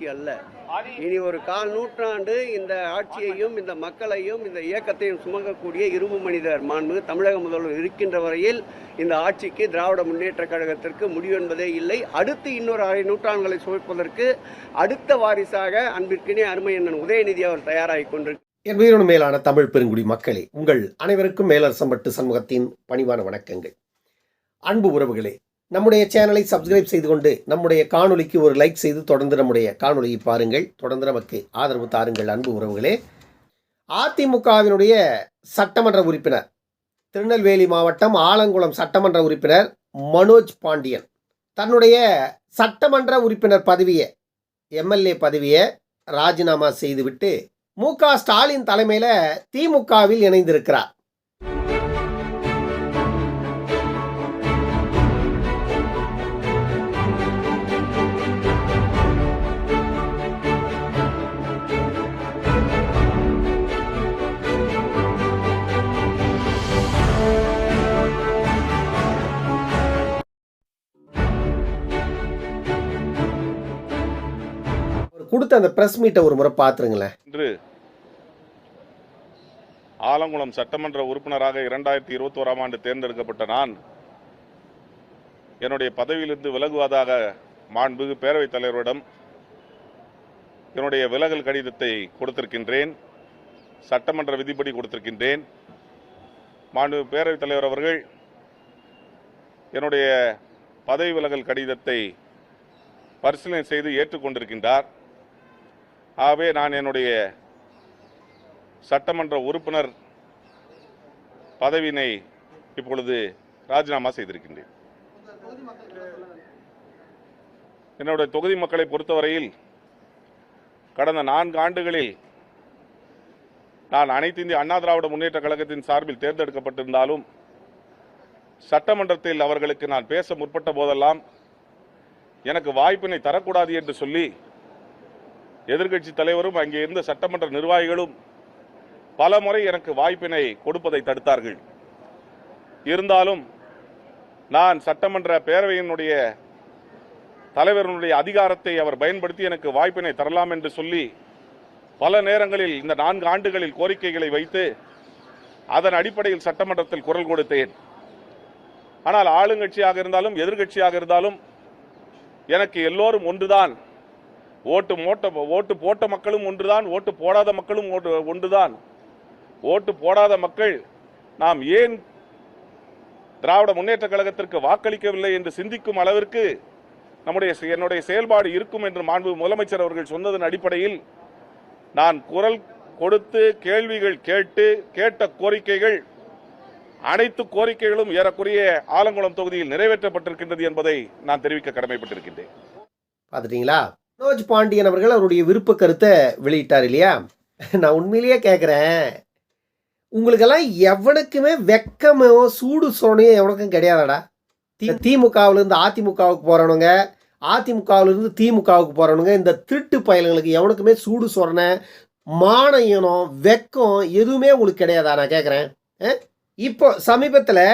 ஆட்சி அல்ல. இனி ஒரு கால் நூற்றாண்டு இந்த ஆட்சியையும் இந்த மக்களையும் இந்த இயக்கத்தையும் சுமங்கக்கூடிய இரும்பு மனிதர் மாண்பு தமிழக முதல்வர் இருக்கின்ற வரையில் இந்த ஆட்சிக்கு திராவிட முன்னேற்ற கழகத்திற்கு முடிவு என்பதே இல்லை. அடுத்து இன்னொரு அரை நூற்றாண்டுகளை சுமப்பதற்கு அடுத்த வாரிசாக அன்பிற்கினே அருமை அண்ணன் உதயநிதி அவர் தயாராகி கொண்டிருக்கிறார். என் உயிரினும் மேலான தமிழ் பெருங்குடி மக்களே உங்கள் அனைவருக்கும் மேலரசம்பட்டு சமூகத்தின் பணிவான வணக்கங்கள். அன்பு உறவுகளே நம்முடைய சேனலை சப்ஸ்கிரைப் செய்து கொண்டு நம்முடைய காணொலிக்கு ஒரு லைக் செய்து தொடர்ந்து நம்முடைய காணொலியை பாருங்கள். தொடர்ந்து நமக்கு ஆதரவு தாருங்கள் அன்பு உறவுகளே. அதிமுகவினுடைய சட்டமன்ற உறுப்பினர் திருநெல்வேலி மாவட்டம் ஆலங்குளம் சட்டமன்ற உறுப்பினர் மனோஜ் பாண்டியன். தன்னுடைய சட்டமன்ற உறுப்பினர் பதவியை எம்எல்ஏ பதவியை ராஜினாமா செய்துவிட்டு மு க ஸ்டாலின் தலைமையில் திமுகவில் இணைந்திருக்கிறார். கொடுத்த அந்த பிரஸ் மீட்டை ஒரு முறை பார்த்துருங்களேன். இன்று ஆலங்குளம் சட்டமன்ற உறுப்பினராக இரண்டாயிரத்தி இருபத்தோராம் ஆண்டு தேர்ந்தெடுக்கப்பட்ட நான் என்னுடைய பதவியிலிருந்து விலகுவதாக மாண்புகு பேரவைத் தலைவரிடம் என்னுடைய விலகல் கடிதத்தை கொடுத்திருக்கின்றேன். சட்டமன்ற விதிப்படி கொடுத்திருக்கின்றேன். மாண்பு பேரவைத் தலைவர் அவர்கள் என்னுடைய பதவி விலகல் கடிதத்தை பரிசீலனை செய்து ஏற்றுக்கொண்டிருக்கின்றார். ஆகவே நான் என்னுடைய சட்டமன்ற உறுப்பினர் பதவியினை இப்பொழுது ராஜினாமா செய்திருக்கின்றேன். என்னுடைய தொகுதி மக்களை பொறுத்தவரையில் கடந்த நான்கு ஆண்டுகளில் நான் அனைத்து இந்திய அண்ணா திராவிட முன்னேற்ற கழகத்தின் சார்பில் தேர்ந்தெடுக்கப்பட்டிருந்தாலும் சட்டமன்றத்தில் அவர்களுக்கு நான் பேச முற்பட்ட போதெல்லாம் எனக்கு வாய்ப்பினை தரக்கூடாது என்று சொல்லி எதிர்க்கட்சி தலைவரும் அங்கே இருந்த சட்டமன்ற நிர்வாகிகளும் பல முறை எனக்கு வாய்ப்பினை கொடுப்பதை தடுத்தார்கள். இருந்தாலும் நான் சட்டமன்ற பேரவையினுடைய தலைவரினுடைய அதிகாரத்தை அவர் பயன்படுத்தி எனக்கு வாய்ப்பினை தரலாம் என்று சொல்லி பல நேரங்களில் இந்த நான்கு ஆண்டுகளில் கோரிக்கைகளை வைத்து அதன் அடிப்படையில் சட்டமன்றத்தில் குரல் கொடுத்தேன். ஆனால் ஆளுங்கட்சியாக இருந்தாலும் எதிர்க்கட்சியாக இருந்தாலும் எனக்கு எல்லோரும் ஒன்றுதான். ஓட்டு மோட்ட ஓட்டு போட்ட மக்களும் ஒன்றுதான் ஓட்டு போடாத மக்களும் ஒன்றுதான். ஓட்டு போடாத மக்கள் நாம் ஏன் திராவிட முன்னேற்ற கழகத்திற்கு வாக்களிக்கவில்லை என்று சிந்திக்கும் அளவிற்கு நம்முடைய செ- என்னுடைய செயல்பாடு இருக்கும் என்று மாண்பு முதலமைச்சர் அவர்கள் சொன்னதன் அடிப்படையில் நான் குரல் கொடுத்து கேள்விகள் கேட்டு கேட்ட கோரிக்கைகள் அனைத்து கோரிக்கைகளும் ஏறக்குறைய ஆலங்குளம் தொகுதியில் நிறைவேற்றப்பட்டிருக்கின்றது என்பதை நான் தெரிவிக்க கடமைப்பட்டிருக்கின்றேன். பார்த்துட்டீங்களா? மனோஜ் பாண்டியன் அவர்கள் அவருடைய விருப்ப கருத்தை வெளியிட்டார் இல்லையா? நான் உண்மையிலேயே கேட்குறேன் உங்களுக்கெல்லாம் எவனுக்குமே வெக்கமோ சூடு சோனையோ எவனுக்கும் கிடையாதாடா. தி திமுகவிலேருந்து அதிமுகவுக்கு போகிறவனுங்க அதிமுகவிலிருந்து திமுகவுக்கு போகிறவனுங்க இந்த திருட்டு பயலுங்களுக்கு எவனுக்குமே சூடு சொரணை மானயனம் வெக்கம் எதுவுமே உங்களுக்கு கிடையாதா? நான் கேட்குறேன் இப்போ சமீபத்தில்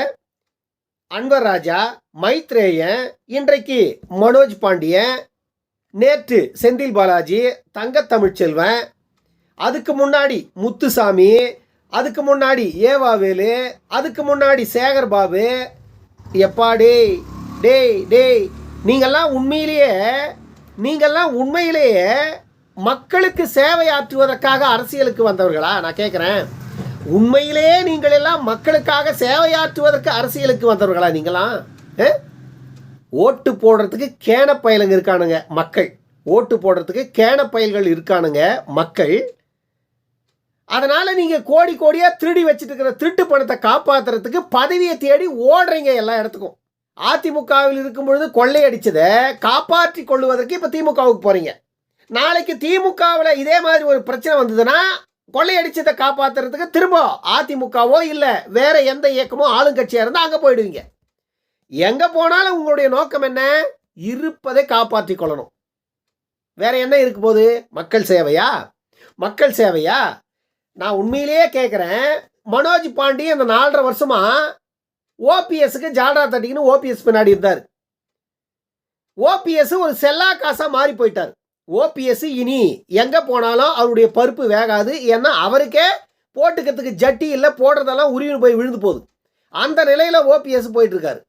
அன்வர் ராஜா மைத்ரேயன் இன்றைக்கு மனோஜ் பாண்டியன் நேற்று செந்தில் பாலாஜி தங்கத்தமிழ்ச்செல்வன் அதுக்கு முன்னாடி முத்துசாமி அதுக்கு முன்னாடி ஏவாவேலு அதுக்கு முன்னாடி சேகர் பாபு. எப்பா டேய் டேய் டேய் நீங்கள்லாம் உண்மையிலேயே நீங்கள்லாம் உண்மையிலேயே மக்களுக்கு சேவையாற்றுவதற்காக அரசியலுக்கு வந்தவர்களா? நான் கேட்குறேன். உண்மையிலேயே நீங்கள் எல்லாம் மக்களுக்காக சேவையாற்றுவதற்கு அரசியலுக்கு வந்தவர்களா நீங்களாம் ஆ? ஓட்டு போடுறதுக்கு கேன பயலுங்க இருக்கானுங்க மக்கள். ஓட்டு போடுறதுக்கு கேன பயல்கள் இருக்கானுங்க மக்கள். அதனால் நீங்கள் கோடி கோடியாக திருடி வச்சுட்டு இருக்கிற திருட்டு பணத்தை காப்பாற்றுறதுக்கு பதவியை தேடி ஓடுறீங்க எல்லா இடத்துக்கும். அதிமுகவில் இருக்கும் பொழுது கொள்ளையடிச்சதை காப்பாற்றி கொள்வதற்கு இப்போ திமுகவுக்கு போகிறீங்க நாளைக்கு திமுகவில் இதே மாதிரி ஒரு பிரச்சனை வந்ததுன்னா கொள்ளையடிச்சதை காப்பாத்துறதுக்கு திரும்ப அதிமுகவோ இல்லை வேற எந்த இயக்கமோ ஆளுங்கட்சியாக இருந்தால் அங்கே போயிடுவீங்க. எங்க போனாலும் உங்களுடைய நோக்கம் என்ன? இருப்பதை காப்பாற்றிக் கொள்ளணும். வேற என்ன இருக்க போகுது? மக்கள் சேவையா? மக்கள் சேவையா? நான் உண்மையிலேயே கேட்குறேன் மனோஜ் பாண்டி அந்த நாலரை வருஷமா ஓபிஎஸ்க்கு ஜால்ரா தட்டிக்கின்னு ஓபிஎஸ் பின்னாடி இருந்தார். ஓபிஎஸ் ஒரு செல்லா காசாக மாறி போயிட்டார். ஓபிஎஸ் இனி எங்கே போனாலும் அவருடைய பருப்பு வேகாது. ஏன்னா அவருக்கே போட்டுக்கிறதுக்கு ஜட்டி இல்லை போடுறதெல்லாம் உருவின்னு போய் விழுந்து போகுது. அந்த நிலையில் ஓபிஎஸ் போயிட்டுருக்காரு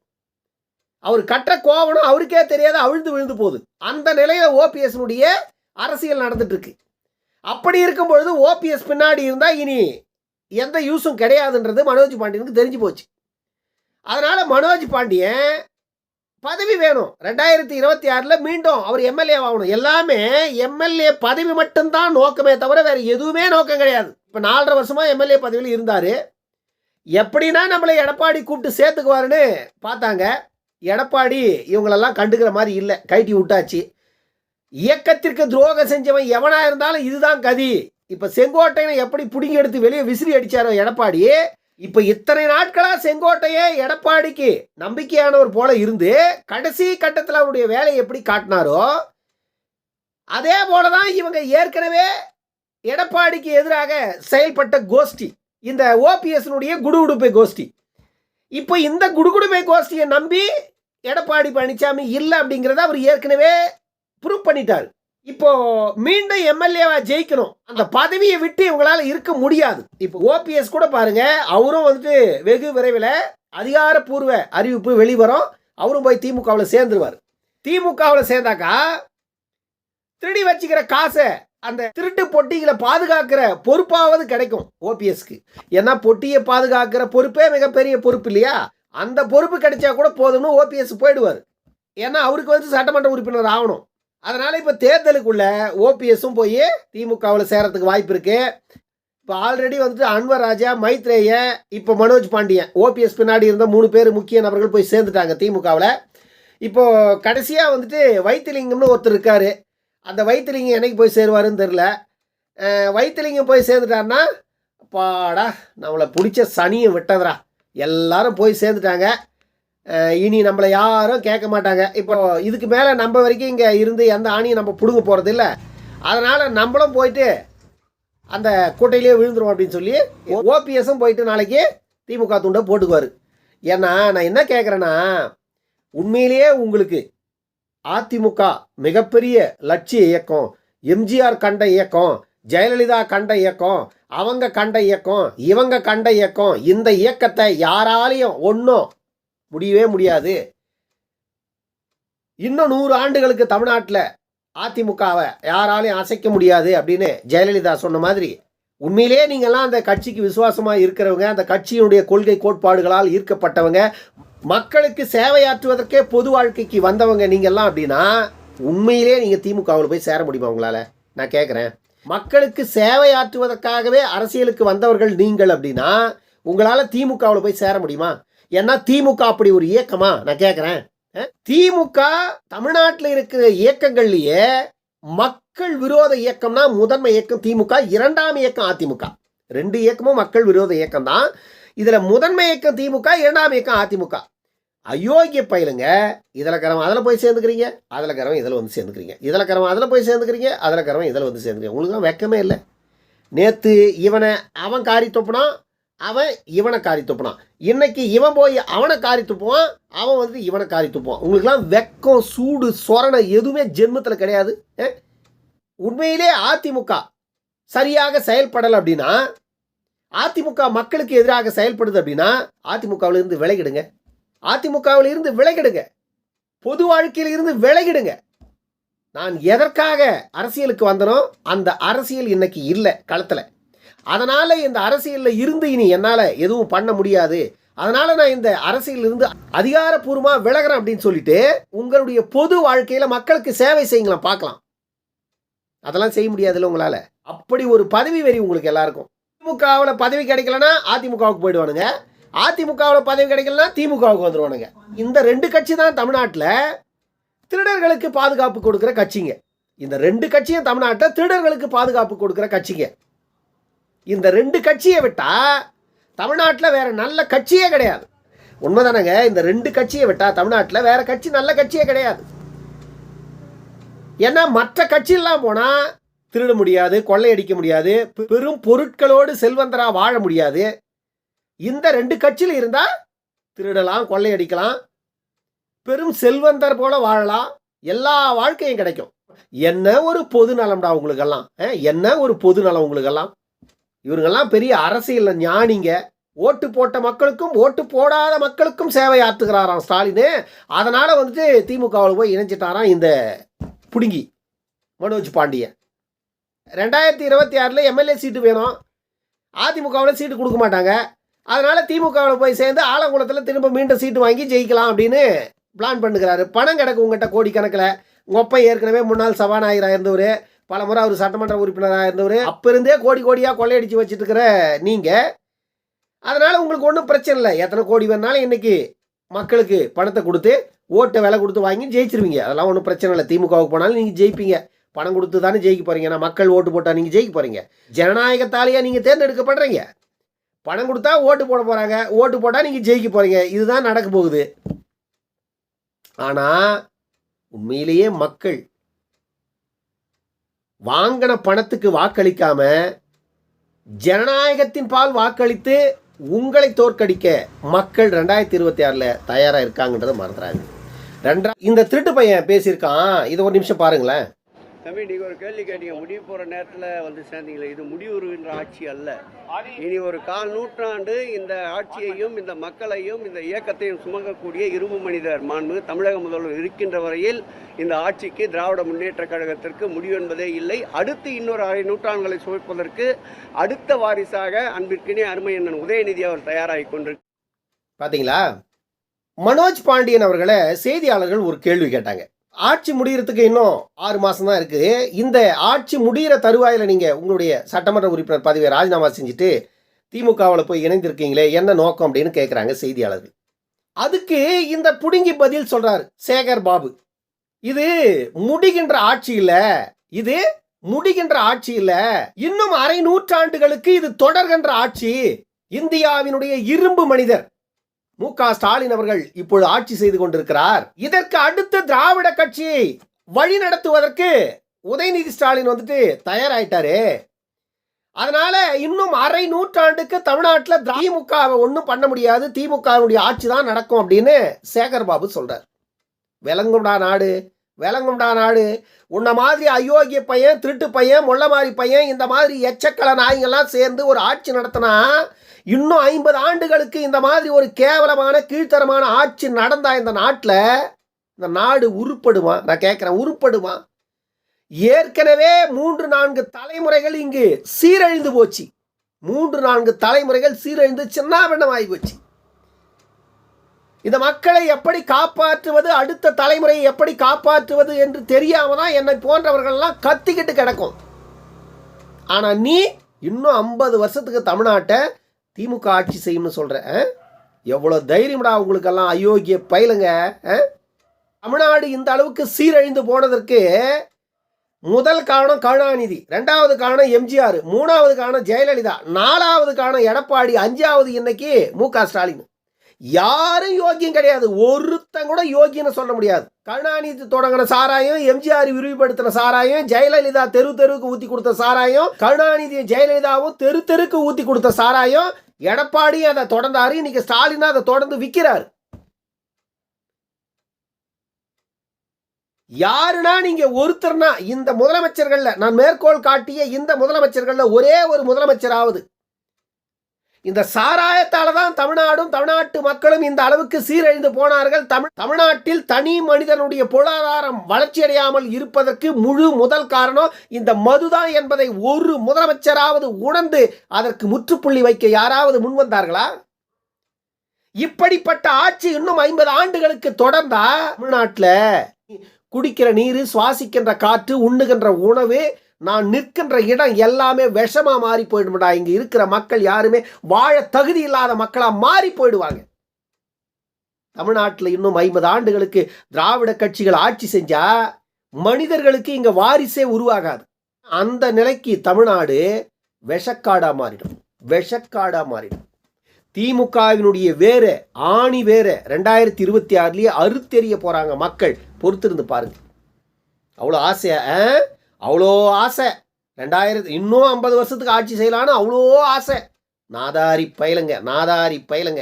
அவர் கற்ற கோவனம் அவருக்கே தெரியாத அவிழ்ந்து விழுந்து போகுது. அந்த நிலையில் ஓபிஎஸ்னுடைய அரசியல் நடந்துட்டுருக்கு. அப்படி இருக்கும் பொழுது ஓபிஎஸ் பின்னாடி இருந்தால் இனி எந்த யூஸும் கிடையாதுன்றது மனோஜ் பாண்டியனுக்கு தெரிஞ்சு போச்சு. அதனால் மனோஜ் பாண்டியன் பதவி வேணும். ரெண்டாயிரத்தி இருபத்தி ஆறில் மீண்டும் அவர் எம்எல்ஏ ஆகணும். எல்லாமே எம்எல்ஏ பதவி மட்டும்தான் நோக்கமே தவிர வேறு எதுவுமே நோக்கம் கிடையாது. இப்போ நாலரை வருஷமாக எம்எல்ஏ பதவியில் இருந்தார். எப்படின்னா நம்மளை எடப்பாடி கூப்பிட்டு சேர்த்துக்குவாருன்னு பார்த்தாங்க. எடப்பாடி இவங்களெல்லாம் கண்டுக்கிற மாதிரி இல்லை. கைட்டி விட்டாச்சு. இயக்கத்திற்கு துரோகம் செஞ்சவன் எவனா இருந்தாலும் இதுதான் கதி. இப்போ செங்கோட்டையனை எப்படி பிடுங்கி எடுத்து வெளியே விசிறி அடித்தாரோ எடப்பாடி? இப்போ இத்தனை நாட்களாக செங்கோட்டையே எடப்பாடிக்கு நம்பிக்கையானவர் போல இருந்து கடைசி கட்டத்தில் அவருடைய வேலையை எப்படி காட்டினாரோ அதே போலதான் இவங்க ஏற்கனவே எடப்பாடிக்கு எதிராக செயல்பட்ட கோஷ்டி இந்த ஓபிஎஸ்னுடைய குடுகுடுப்பை கோஷ்டி. இப்போ இந்த குடுகுடுமை கோஷ்டியை நம்பி எடப்பாடி பழனிசாமி இல்லை அப்படிங்கிறத அவர் ஏற்கனவே ப்ரூவ் பண்ணிட்டார். இப்போ மீண்டும் எம்எல்ஏவா ஜெயிக்கணும். அந்த பதவியை விட்டு இவங்களால இருக்க முடியாது. இப்போ ஓபிஎஸ் கூட பாருங்க அவரும் வந்துட்டு வெகு விரைவில் அதிகாரப்பூர்வ அறிவிப்பு வெளிவரும். அவரும் போய் திமுகவில் சேர்ந்துருவார். திமுகவில் சேர்ந்தாக்கா திருடி வச்சுக்கிற காசை அந்த திருட்டு பொட்டிகளை பாதுகாக்கிற பொறுப்பாவது கிடைக்கும் ஓபிஎஸ்க்கு. ஏன்னா பொட்டியை பாதுகாக்கிற பொறுப்பே மிகப்பெரிய பொறுப்பு இல்லையா? அந்த பொறுப்பு கிடைச்சா கூட போதும்னு ஓபிஎஸ் போயிடுவார். ஏன்னா அவருக்கு வந்து சட்டமன்ற உறுப்பினர் ஆகணும். அதனால இப்போ தேர்தலுக்குள்ள ஓபிஎஸும் போய் திமுகவில் சேரத்துக்கு வாய்ப்பு இருக்கு. இப்போ ஆல்ரெடி வந்துட்டு அன்வர் ராஜா மைத்ரேய இப்போ மனோஜ் பாண்டியன் ஓபிஎஸ் பின்னாடி இருந்த மூணு பேர் முக்கிய நபர்கள் போய் சேர்ந்துட்டாங்க திமுகவில். இப்போது கடைசியாக வந்துட்டு வைத்திலிங்கம்னு ஒருத்தர் இருக்காரு. அந்த வைத்திலிங்கம் என்னைக்கு போய் சேருவாருன்னு தெரில வைத்திலிங்கம் போய் சேர்ந்துட்டாருன்னா பாடா நம்மளை பிடிச்ச சனியை விட்டதுடா. எல்லாரும் போய் சேர்ந்துட்டாங்க. இனி நம்மளை யாரும் கேட்க மாட்டாங்க. இப்போ இதுக்கு மேலே நம்ம வரைக்கும் இங்கே இருந்து எந்த ஆணியும் நம்ம பிடுங்க போகிறது இல்லை. அதனால் நம்மளும் போயிட்டு அந்த கூட்டையிலே விழுந்துரும் அப்படின்னு சொல்லி ஓபிஎஸும் போயிட்டு நாளைக்கு திமுக துண்டை போட்டுக்குவார். ஏன்னா நான் என்ன கேட்குறேன்னா உண்மையிலேயே உங்களுக்கு அதிமுக மிகப்பெரிய லட்சிய இயக்கம் எம்ஜிஆர் கண்ட இயக்கம் ஜெயலலிதா கண்ட இயக்கம் அவங்க கண்ட இயக்கம் இவங்க கண்ட இயக்கம் இந்த இயக்கத்தை யாராலையும் ஒன்றும் முடியவே முடியாது. இன்னும் நூறு ஆண்டுகளுக்கு தமிழ்நாட்டில் அதிமுகவை யாராலையும் அசைக்க முடியாது அப்படின்னு ஜெயலலிதா சொன்ன மாதிரி உண்மையிலேயே நீங்கள்லாம் அந்த கட்சிக்கு விசுவாசமாக இருக்கிறவங்க அந்த கட்சியினுடைய கொள்கை கோட்பாடுகளால் ஈர்க்கப்பட்டவங்க மக்களுக்கு சேவையாற்றுவதற்கே பொது வாழ்க்கைக்கு வந்தவங்க நீங்கள்லாம் அப்படின்னா உண்மையிலே நீங்கள் திமுகவில் போய் சேர முடியுமா உங்களால்? நான் கேட்குறேன் மக்களுக்கு சேவையாற்றுவதற்காகவே அரசியலுக்கு வந்தவர்கள் நீங்கள் அப்படின்னா உங்களால் திமுகவில் போய் சேர முடியுமா? ஏன்னா திமுக அப்படி ஒரு இயக்கமா? நான் கேட்குறேன் திமுக தமிழ்நாட்டில் இருக்கிற இயக்கங்கள்லேயே மக்கள் விரோத இயக்கம்னா முதன்மை இயக்கம் திமுக இரண்டாம் இயக்கம் அதிமுக. ரெண்டு இயக்கமும் மக்கள் விரோத இயக்கம் தான் இதில் முதன்மை இயக்கம் திமுக இரண்டாம் இயக்கம் அதிமுக. அயோக்கிய பயிலுங்க. இதில் கரவன் அதில் போய் சேர்ந்துக்கிறீங்க. அதில் கரவன் இதில் வந்து சேர்ந்துக்கிறீங்க. இதில் கரவன் அதில் போய் சேர்ந்துக்கிறீங்க. அதில் கரவன் இதில் வந்து சேர்ந்துக்கிறீங்க. உங்களுக்கு வெக்கமே இல்லை. நேற்று இவனை அவன் காரி துப்புனான் அவன் இவனை காரி துப்புனான். இன்னைக்கு இவன் போய் அவனை காரி துப்புவான் அவன் வந்து இவனை காரி துப்புவான். உங்களுக்குலாம் வெக்கம் சூடு சொரணை எதுவுமே ஜென்மத்தில் கிடையாது. உண்மையிலே அதிமுக சரியாக செயல்படலை அப்படின்னா அதிமுக மக்களுக்கு எதிராக செயல்படுது அப்படின்னா அதிமுகவில் இருந்து விலகிடுங்க. அதிமுகவில் இருந்து விலகிடுங்க. பொது வாழ்க்கையில் இருந்து விலகிடுங்க. நான் எதற்காக அரசியலுக்கு வந்தனோ அந்த அரசியல் இன்னைக்கு இல்லை களத்தில். அதனால இந்த அரசியலில் இருந்து இனி என்னால் எதுவும் பண்ண முடியாது. அதனால நான் இந்த அரசியலில் இருந்து அதிகாரப்பூர்வமாக விலகிறேன் அப்படின்னு சொல்லிட்டு உங்களுடைய பொது வாழ்க்கையில் மக்களுக்கு சேவை செய்யுங்களேன் பார்க்கலாம். அதெல்லாம் செய்ய முடியாதுல்ல உங்களால். அப்படி ஒரு பதவி வெறி உங்களுக்கு எல்லாருக்கும். திமுகவில் பதவி கிடைக்கலன்னா அதிமுகவுக்கு போயிடுவானுங்க. அதிமுகவில் பதவி கிடைக்கலனா திமுகவுக்கு வந்துடுவானுங்க இந்த ரெண்டு கட்சி தான் தமிழ்நாட்டில் திருடர்களுக்கு பாதுகாப்பு கொடுக்குற கட்சிங்க. இந்த ரெண்டு கட்சியும் தமிழ்நாட்டில் திருடர்களுக்கு பாதுகாப்பு கொடுக்குற கட்சிங்க. இந்த ரெண்டு கட்சியை விட்டால் தமிழ்நாட்டில் வேற நல்ல கட்சியே கிடையாது. உண்மைதானங்க? இந்த ரெண்டு கட்சியை விட்டால் தமிழ்நாட்டில் வேற கட்சி நல்ல கட்சியே கிடையாது. ஏன்னா மற்ற கட்சியெல்லாம் போனால் திருட முடியாது கொள்ளையடிக்க முடியாது பெரும் பொருட்களோடு செல்வந்தரா வாழ முடியாது. இந்த ரெண்டு கட்சியில் இருந்தால் திருடலாம் கொள்ளையடிக்கலாம் பெரும் செல்வந்தர் போல வாழலாம். எல்லா வாழ்க்கையும் கிடைக்கும். என்ன ஒரு பொது நலம்டா உங்களுக்கெல்லாம் என்ன ஒரு பொது நலம் உங்களுக்கெல்லாம்? இவருங்கெல்லாம் பெரிய அரசியல் ஞானிங்க. ஓட்டு போட்ட மக்களுக்கும் ஓட்டு போடாத மக்களுக்கும் சேவை ஆற்றுகிறாராம் ஸ்டாலின். அதனால் வந்துட்டு திமுகவில் போய் இணைஞ்சிட்டாராம் இந்த புடுங்கி மனோஜ் பாண்டியன். ரெண்டாயிரத்தி இருபத்தி ஆறில் எம்எல்ஏ சீட்டு வேணும். அதிமுகவில் சீட்டு கொடுக்க மாட்டாங்க. அதனால் திமுகவில் போய் சேர்ந்து ஆலங்குளத்தில் திரும்ப மீண்டும் சீட்டு வாங்கி ஜெயிக்கலாம் அப்படின்னு பிளான் பண்ணுகிறாரு. பணம் கிடக்கு உங்கள்கிட்ட கோடிக்கணக்கில். உங்கள் அப்பா ஏற்கனவே முன்னாள் சபாநாயகராக இருந்தவர். பல முறை அவர் சட்டமன்ற உறுப்பினராக இருந்தவர். அப்போ இருந்தே கோடி கோடியாக கொள்ளையடிச்சு வச்சுட்டு இருக்கிற நீங்கள் அதனால் உங்களுக்கு ஒன்றும் பிரச்சனை இல்லை. எத்தனை கோடி வேணாலும் இன்றைக்கி மக்களுக்கு பணத்தை கொடுத்து ஓட்டை விலை கொடுத்து வாங்கி ஜெயிச்சிருவீங்க. அதெல்லாம் ஒன்றும் பிரச்சனை இல்லை. திமுகவுக்கு போனாலும் நீங்கள் ஜெயிப்பீங்க. பணம் கொடுத்து தானே ஜெயிக்க போகிறீங்க நான் மக்கள் ஓட்டு போட்டால் நீங்கள் ஜெயிக்க போகிறீங்க ஜனநாயகத்தாலேயே நீங்கள் தேர்ந்தெடுக்கப்படுறீங்க? பணம் கொடுத்தா ஓட்டு போட போகிறாங்க ஓட்டு போட்டால் நீங்கள் ஜெயிக்க போகிறீங்க இதுதான் நடக்க போகுது. ஆனால் உண்மையிலேயே மக்கள் வாங்கின பணத்துக்கு வாக்களிக்காம ஜனநாயகத்தின் பால் வாக்களித்து உங்களை தோற்கடிக்க மக்கள் ரெண்டாயிரத்தி இருபத்தி ஆறில் தயாராக இருக்காங்கன்றதை மறந்துறாங்க ரெண்டா இந்த திருட்டு பையன் பேசியிருக்கான். இதை ஒரு நிமிஷம் பாருங்களேன். தம்பி நீங்க ஒரு கேள்வி கேட்டீங்க. முடிவு போற நேரத்துல வந்து சேர்ந்தீங்களே இது முடிவுறுகின்ற ஆட்சி அல்ல. இனி ஒரு கால் நூற்றாண்டு இந்த ஆட்சியையும் இந்த மக்களையும் இந்த இயக்கத்தையும் சுமக்கக்கூடிய இரும்பு மனிதர் மாண்பு தமிழக முதல்வர் இருக்கின்ற வரையில் இந்த ஆட்சிக்கு திராவிட முன்னேற்ற கழகத்திற்கு முடிவு என்பதே இல்லை. அடுத்து இன்னொரு அரை நூற்றாண்டுகளை சுமப்பதற்கு அடுத்த வாரிசாக அன்பிற்கினே அருமை அண்ணன் உதயநிதி அவர் தயாராகி கொண்டிருக்கிறார் பாத்தீங்களா? மனோஜ் பாண்டியன் அவர்களை செய்தியாளர்கள் ஒரு கேள்வி கேட்டாங்க. ஆட்சி முடிகிறதுக்கு இன்னும் ஆறு மாதம் தான் இருக்குது இந்த ஆட்சி முடிகிற தருவாயில் நீங்கள் உங்களுடைய சட்டமன்ற உறுப்பினர் பதவியை ராஜினாமா செஞ்சுட்டு திமுகவில் போய் இணைந்திருக்கீங்களே என்ன நோக்கம் அப்படின்னு கேட்குறாங்க செய்தியாளர்கள். அதுக்கு இந்த புடுங்கி பதில் சொல்கிறார் சேகர் பாபு. இது முடிகின்ற ஆட்சி இல்லை இது முடிகின்ற ஆட்சி இல்லை இன்னும் அரை நூற்றாண்டுகளுக்கு இது தொடர்கின்ற ஆட்சி. இந்தியாவினுடைய இரும்பு மனிதர். மு க. ஸ்டாலின் அவர்கள் இப்பொழுது ஆட்சி செய்து கொண்டிருக்கிறார். இதற்கு அடுத்த திராவிட கட்சியை வழி நடத்துவதற்கு உதயநிதி ஸ்டாலின் வந்துட்டு தயாராயிட்டாரு. அதனால இன்னும் அரை நூற்றாண்டுக்கு தமிழ்நாட்டில் திமுகவை ஒன்றும் பண்ண முடியாது. திமுகவுடைய ஆட்சி தான் நடக்கும் அப்படின்னு சேகர் பாபு சொல்றார். விளங்கும்டா நாடு விளங்கும்டா நாடு. உன்ன மாதிரி அயோக்கிய பையன் திருட்டு பையன் முள்ள மாதிரி பையன் இந்த மாதிரி எச்சக்கல நாய்ங்கள்லாம் சேர்ந்து ஒரு ஆட்சி நடத்தினா இன்னும் ஐம்பது ஆண்டுகளுக்கு இந்த மாதிரி ஒரு கேவலமான கீழ்த்தரமான ஆட்சி நடந்தா இந்த நாட்டில் இந்த நாடு உருப்படுமா? நான் கேட்குறேன் உருப்படுமா? ஏற்கனவே மூன்று நான்கு தலைமுறைகள் இங்கு சீரழிந்து போச்சு. மூன்று நான்கு தலைமுறைகள் சீரழிந்து சின்னாபின்னமாகி போச்சு. இந்த மக்களை எப்படி காப்பாற்றுவது அடுத்த தலைமுறையை எப்படி காப்பாற்றுவது என்று தெரியாம தான் என்னை போன்றவர்கள்லாம் கத்திக்கிட்டு கிடக்கும். ஆனால் நீ இன்னும் ஐம்பது வருஷத்துக்கு தமிழ்நாட்டை திமுக ஆட்சி செய்யும்னு சொல்கிறேன் எவ்வளோ தைரியம்டா உங்களுக்கெல்லாம் அயோக்கிய பயிலுங்க ஆ? தமிழ்நாடு இந்த அளவுக்கு சீரழிந்து போனதற்கு முதல் காரணம் கருணாநிதி ரெண்டாவது காரணம் எம்ஜிஆர் மூணாவது காரணம் ஜெயலலிதா நாலாவது காரணம் எடப்பாடி அஞ்சாவது இன்னைக்கு மு க ஸ்டாலின். யாரும் யோக்கியம் கிடையாது ஒருத்தன் கூட யோக்கியன்னு சொல்ல முடியாது. கருணாநிதி தொடங்கின சாராயம் எம்ஜிஆர் விரிவுபடுத்தின சாராயம் ஜெயலலிதா தெரு தெருவுக்கு ஊத்தி கொடுத்த சாராயம் கருணாநிதி ஜெயலலிதாவும் தெரு தெருக்கு ஊத்தி கொடுத்த சாராயம் எடப்பாடி அதை தொடர்ந்தாரு. இன்னைக்கு ஸ்டாலின் அதை தொடர்ந்து விற்கிறார் யாருனா நீங்க ஒருத்தர்னா இந்த முதலமைச்சர்கள்ல நான் மேற்கோள் காட்டிய இந்த முதலமைச்சர்கள்ல ஒரே ஒரு முதலமைச்சராவது இந்த சாராயத்தால தான் தமிழ்நாடும் தமிழ்நாட்டு மக்களும் இந்த அளவுக்கு சீரழிந்து போனார்கள். தமிழ் தமிழ்நாட்டில் தனி மனிதனுடைய பொருளாதாரம் வளர்ச்சியடையாமல் இருப்பதற்கு முழு முதல் காரணம் இந்த மதுதான் என்பதை ஒரு முதலமைச்சராவது உணர்ந்து அதற்கு முற்றுப்புள்ளி வைக்க யாராவது முன்வந்தார்களா இப்படிப்பட்ட ஆட்சி இன்னும் ஐம்பது ஆண்டுகளுக்கு தொடர்ந்தா தமிழ்நாட்டில் குடிக்கிற நீர் சுவாசிக்கின்ற காற்று உண்ணுகின்ற உணவு நான் நிற்கின்ற இடம் எல்லாமே விஷமாக மாறி போயிடும்டா. இங்கே இருக்கிற மக்கள் யாருமே வாழ தகுதி இல்லாத மக்களாக மாறி போயிடுவாங்க. தமிழ்நாட்டில் இன்னும் ஐம்பது ஆண்டுகளுக்கு திராவிட கட்சிகள் ஆட்சி செஞ்சா மனிதர்களுக்கு இங்கே வாரிசே உருவாகாது. அந்த நிலைக்கு தமிழ்நாடு விஷக்காடா மாறிடும். விஷக்காடா மாறிடும். திமுகவினுடைய வேற ஆணி வேற ரெண்டாயிரத்தி இருபத்தி ஆறுலேயே அறுத்தெறிய போகிறாங்க மக்கள். பொறுத்திருந்து பாருங்க. அவ்வளோ ஆசையா ஆ? அவ்வளோ ஆசை. ரெண்டாயிரத்து இன்னும் ஐம்பது வருஷத்துக்கு ஆட்சி செய்யலான்னு அவ்வளோ ஆசை. நாதாரி பயலுங்க நாதாரி பயலுங்க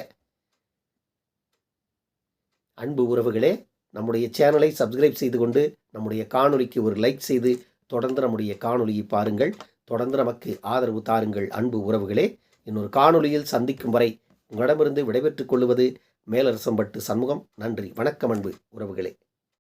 அன்பு உறவுகளே நம்முடைய சேனலை சப்ஸ்கிரைப் செய்து கொண்டு நம்முடைய காணொலிக்கு ஒரு லைக் செய்து தொடர்ந்து நம்முடைய காணொலியை பாருங்கள். தொடர்ந்து நமக்கு ஆதரவு தாருங்கள் அன்பு உறவுகளே. இன்னொரு காணொலியில் சந்திக்கும் வரை உங்களிடமிருந்து விடைபெற்றுக் கொள்வது மேலரசம்பட்டு சண்முகம். நன்றி வணக்கம் அன்பு உறவுகளே.